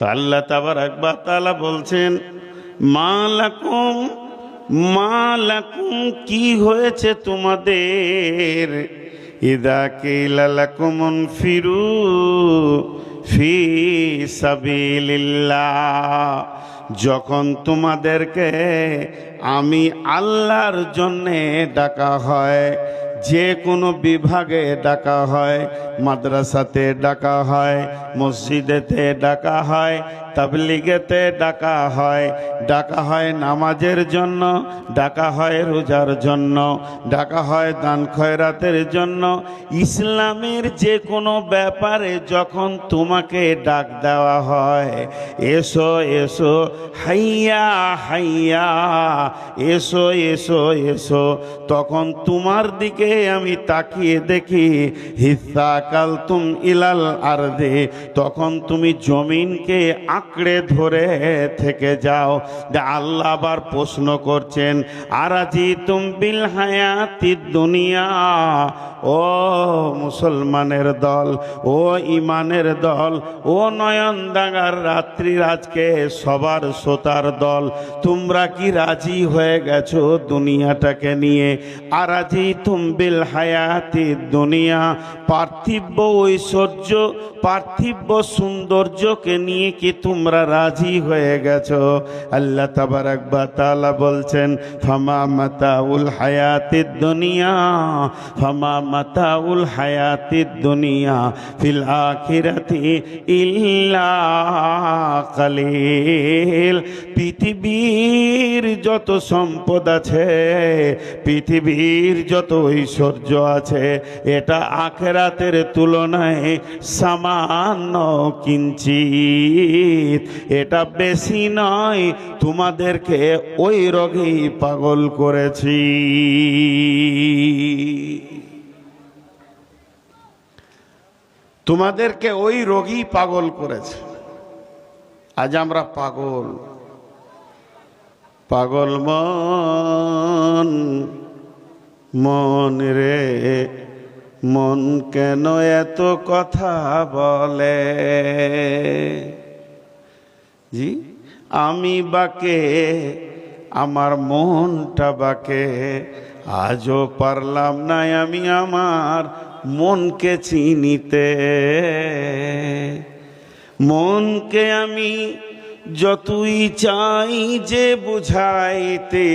আল্লাহ তাবার একবার তালা বলছেন, মালাকুম মালাকুম, কি হয়েছে তোমাদের? ইদা কেলালাকুমন ফিরু ফি সাবিলিল্লাহ। যখন তোমাদেরকে আমি আল্লাহর জন্যে ডাকা হয় যে কোনো বিভাগে ডাকা হয় মাদ্রাসাতে ডাকা হয় মসজিদেতে ডাকা হয় তাবলিগেতে ডাকা হয়। ডাকা হয় নামাজের জন্য, ডাকা হয় রোজার জন্য, ডাকা হয় দান খয়রাতের জন্য। ইসলামের যে কোনো ব্যাপারে যখন তোমাকে ডাক দেওয়া হয়, এসো এসো, হাইয়া হাইয়া, এসো এসো এসো, তখন তোমার দিকে আমি তাকিয়ে দেখি হিসা কাল তুম ইলাল আর তখন তুমি জমিনকে আঁকড়ে ধরে থেকে যাও। যে আল্লাহ আবার প্রশ্ন করছেন আরাজি তুম বিল হায়াতি দুনিয়া? ও মুসলমানের দল, ও ইমানের দল, ও নয়ন দাঙ্গার রাত্রি আজকে সবার শ্রোতার দল, তোমরা কি রাজি হয়ে গেছো দুনিয়াটাকে নিয়ে? আরাজি তুম বিল হায়াতি দুনিয়া পার্থিব ঐশ্বর্য পার্থিব সৌন্দর্যকে নিয়ে কি তোমরা রাজি হয়ে গেছো? আল্লাহ তাবার একবার তালা বলছেন, ফামা মাতাউল হায়াতি দুনিয়া, ফামা মাতাউল হায়াতি দুনিয়া ফিল আখিরাতি ইল্লা কালিল। পৃথিবীর যত সম্পদ আছে, পৃথিবীর যত ঐশ্বর্য আছে, এটা আখেরাতের তুলনায় সামান্য কিঞ্চিত। এটা বেশি নয়, তোমাদেরকে ওই রোগেই পাগল করেছি। তোমাদেরকে ওই রোগী পাগল করেছে। আজ আমরা পাগল। পাগল মন মন রে, মন কেন এত কথা বলে? জি, আমি বাকে, আমার মনটা বাকে, আজও পারলাম না আমি আমার মনকে চিনিতে। মনকে আমি যতই চাই যে বুঝাইতে